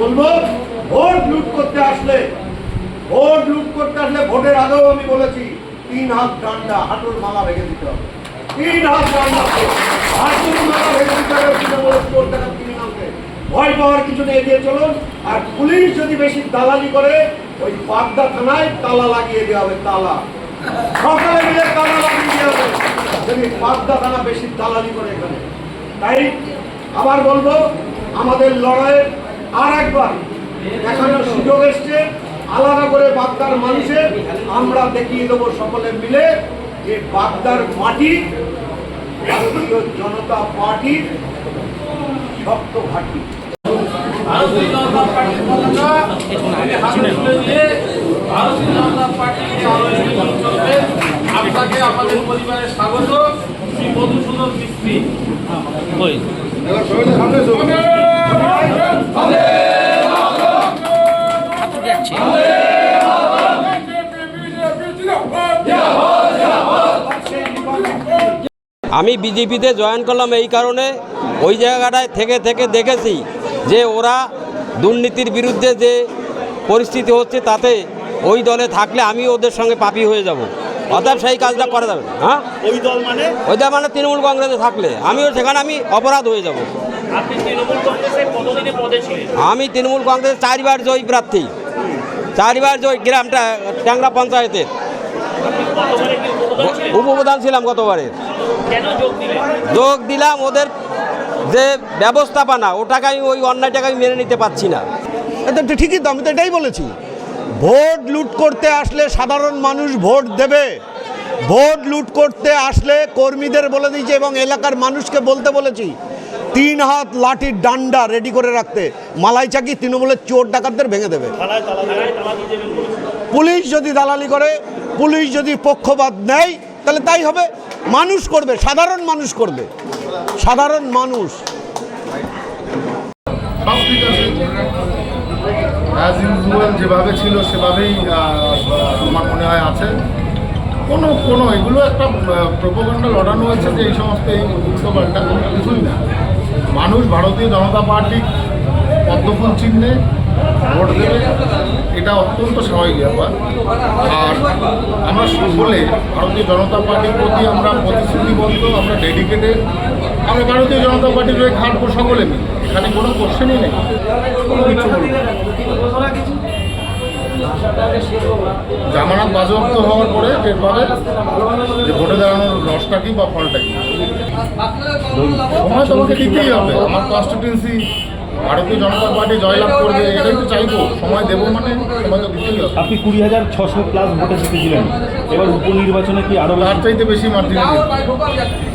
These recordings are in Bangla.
বলব, ভোট লুট করতে আসলে, ভোট লুট করতে আসলে ভোটের আগেও আমি বলেছি, তিন হাত ডান্ডা, হাঁটুর মালা ভেঙে দিতে হবে। তিন হাত ডান্ডা, হাঁটুর মালা ভেঙে দিতে হবে ভয় পাওয়ার কিছু নেই, এগিয়ে চলুন। আর পুলিশ যদি বেশি দালালি করে, ওই পাবদা থানায় তালা লাগিয়ে দেওয়া হবে, তালা। সকালে মিলে তালা লাগিয়ে দেওয়া হবে, যদি পাবদা থানা বেশি দালালি করে এখানে। তাই আবার বলব, আমাদের লড়াইয়ের আর একবার দেখানোর সুযোগ এসছে আলাদা করে বাগদার মানুষের আমরা দেখিয়ে দেবো সকলে মিলে যে বাগদার মাটি ভারতীয় জনতা পার্টির শক্ত ঘাঁটি। ভারতীয় জনতা দিয়ে ভারতীয় জনতা আলোচনা আপনাকে আমাদের পরিবারে স্বাগত। শ্রী মধুসূদন মিস্ত্রি। আমি বিজেপিতে জয়েন করলাম এই কারণে ওই জায়গাটায় থেকে থেকে দেখেছি যে ওরা দুর্নীতির বিরুদ্ধে যে পরিস্থিতি হচ্ছে তাতে ওই দলে থাকলে আমি ওদের সঙ্গে পাপি হয়ে যাব। অতএব সেই কাজটা করা যাবে হ্যাঁ? ওই দল মানে? ওই দল মানে তৃণমূল কংগ্রেসে থাকলে আমিও সেখানে আমি অপরাধ হয়ে যাব। আমি তৃণমূল কংগ্রেস চারবার জয়ী প্রার্থী। চারবার জয়ী গ্রামটা ট্যাংরা পঞ্চায়েতের উপপ্রধান ছিলাম গতবারে। যোগ দিলাম ওদের যে ব্যবস্থাপনা ওটাকে আমি ওই অন্যায়টাকে আমি মেনে নিতে পারছি না। এটা তো ঠিকই তো আমি তো এটাই বলেছি। ভোট লুট করতে আসলে সাধারণ মানুষ ভোট দেবে। ভোট লুট করতে আসলে কর্মীদের বলে দিয়েছি এবং এলাকার মানুষকে বলতে বলেছি। তিন হাত লাঠির ডান্ডা রেডি করে রাখতে। মালাই চাকি তৃণমূলের চোর ডাকাতদের ভেঙে দেবে। পুলিশ যদি দালালি করে, পুলিশ যদি পক্ষপাত নেয়, তাহলে তাই হবে। মানুষ করবে, সাধারণ মানুষ করবে। সাধারণ মানুষ। যেভাবে ছিল, সেভাবেই আমার মনে হয় আছে। কোনো কোনো, এগুলো একটা প্রোপাগান্ডা লড়ানো হয়েছে যে এই সমস্ত এই উল্টো পাল্টা কোনো কিছুই না। মানুষ ভারতীয় জনতা পার্টি, পদ্মফুল চিহ্নে ভোট দেবে, এটা অত্যন্ত স্বাভাবিক ব্যাপার। আর আমরা সকলে ভারতীয় জনতা পার্টির প্রতি আমরা প্রতিশ্রুতিবদ্ধ, আমরা ডেডিকেটেড আমরা ভারতীয় জনতা পার্টির হয়ে খাটবো সকলে মিলে। এখানে কোনো কোশ্চেনই নেই। কোনো কিছু জামানত বাজেয়াপ্ত হওয়ার পরে টের পাবে যে ভোটে দাঁড়ানোর রসটা কি বা ফলটা কি? সময় তোমাকে দিতেই হবে। আমার কনস্টিটিউন্সি ভারতীয় জনতা পার্টি জয়লাভ করবে এটাই তো চাইব। সময় দেবো মানে সময় তো দিতেই হবে। আপনি কুড়ি হাজার ছশো প্লাস ভোটে জিতেছিলেন। এবার উপনির্বাচনে কি আরও তার চাইতে বেশি মার্জিনে।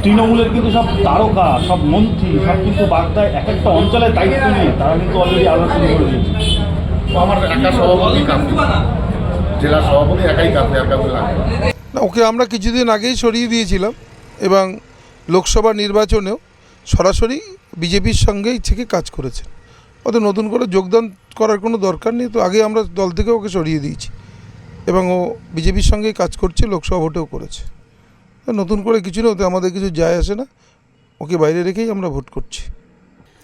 তৃণমূলের কিন্তু সব তারকা সব মন্ত্রী সব কিন্তু বাগদায় এক একটা অঞ্চলের দায়িত্ব নিয়ে তারা কিন্তু অলরেডি আলোচনা করে দিয়েছে। আমার একা সভাপতি কাছে জেলা সভাপতি একাই একা লাগবে না ওকে আমরা কিছুদিন আগেই সরিয়ে দিয়েছিলাম এবং লোকসভা নির্বাচনেও সরাসরি বিজেপির সঙ্গেই থেকে কাজ করেছেন। অত নতুন করে যোগদান করার কোনো দরকার নেই, তো আগে আমরা দল থেকে ওকে সরিয়ে দিয়েছি। এবং ও বিজেপির সঙ্গেই কাজ করছে, লোকসভা ভোটেও করেছে। নতুন করে কিছু না ওতে আমাদের কিছু যায় আসে না। ওকে বাইরে রেখেই আমরা ভোট করছি।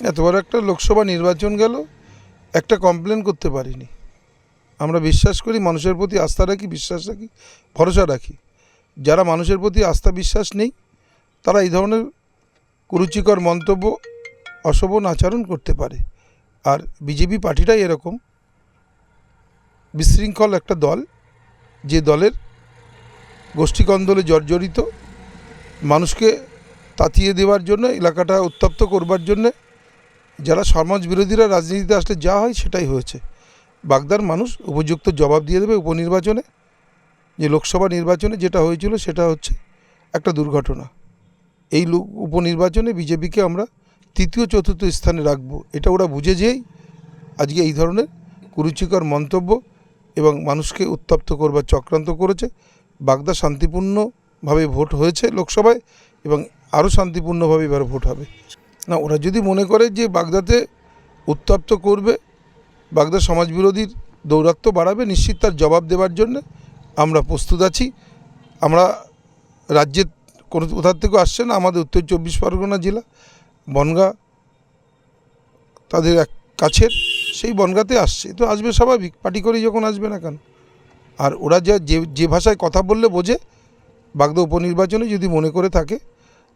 এতবার একটা লোকসভা নির্বাচন গেল, একটা কমপ্লেন করতে পারিনি। আমরা বিশ্বাস করি, মানুষের প্রতি আস্থা রাখি, বিশ্বাস রাখি, ভরসা রাখি। যারা মানুষের প্রতি আস্থা, বিশ্বাস নেই তারা এই ধরনের কুরুচিকর মন্তব্য অশোভন আচরণ করতে পারে। আর বিজেপি পার্টিটাই এরকম। বিশৃঙ্খল একটা দল, যে দলের গোষ্ঠীকন্দলে জর্জরিত, মানুষকে তাতিয়ে দেওয়ার জন্য, এলাকাটা উত্তপ্ত করবার জন্যে, যারা সমাজ বিরোধীরা রাজনীতিতে আসলে যা হয় সেটাই হয়েছে। বাগদার মানুষ উপযুক্ত জবাব দিয়ে দেবে উপনির্বাচনে, যে লোকসভা নির্বাচনে যেটা হয়েছিল সেটা হচ্ছে একটা দুর্ঘটনা। এই লোক উপনির্বাচনে বিজেপিকে আমরা তৃতীয়, চতুর্থ স্থানে রাখব। এটা ওরা বুঝে যেই আজকে এই ধরনের কুরুচিকর মন্তব্য এবং মানুষকে উত্তপ্ত করবার চক্রান্ত করেছে। বাগদা শান্তিপূর্ণভাবে ভোট হয়েছে লোকসভায় এবং আরও শান্তিপূর্ণভাবে এবার ভোট হবে। না, ওরা যদি মনে করে যে বাগদাতে উত্তপ্ত করবে, বাগদা সমাজবিরোধীর দৌরাত্ম্য বাড়াবে, নিশ্চিত তার জবাব দেওয়ার জন্য আমরা প্রস্তুত আছি। আমরা রাজ্যের কোথার আসছে না, আমাদের উত্তর চব্বিশ পরগনা জেলা, বনগাঁ, তাদের এক কাছের, সেই বনগাতে আসছে। তো আসবে স্বাভাবিক, পার্টি করেই যখন আসবে না কেন? আর ওরা যা, যে যে ভাষায় কথা বললে বোঝে, বাগদা উপনির্বাচনে যদি মনে করে থাকে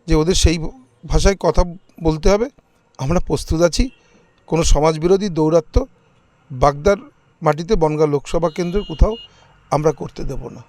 যে ওদের সেই ভাষায় কথা বলতে হবে, আমরা প্রস্তুত আছি। কোনো সমাজবিরোধী দৌরাত্ম্য বাগদার মাটিতে বনগা লোকসভা কেন্দ্রের কোথাও আমরা করতে দেব না।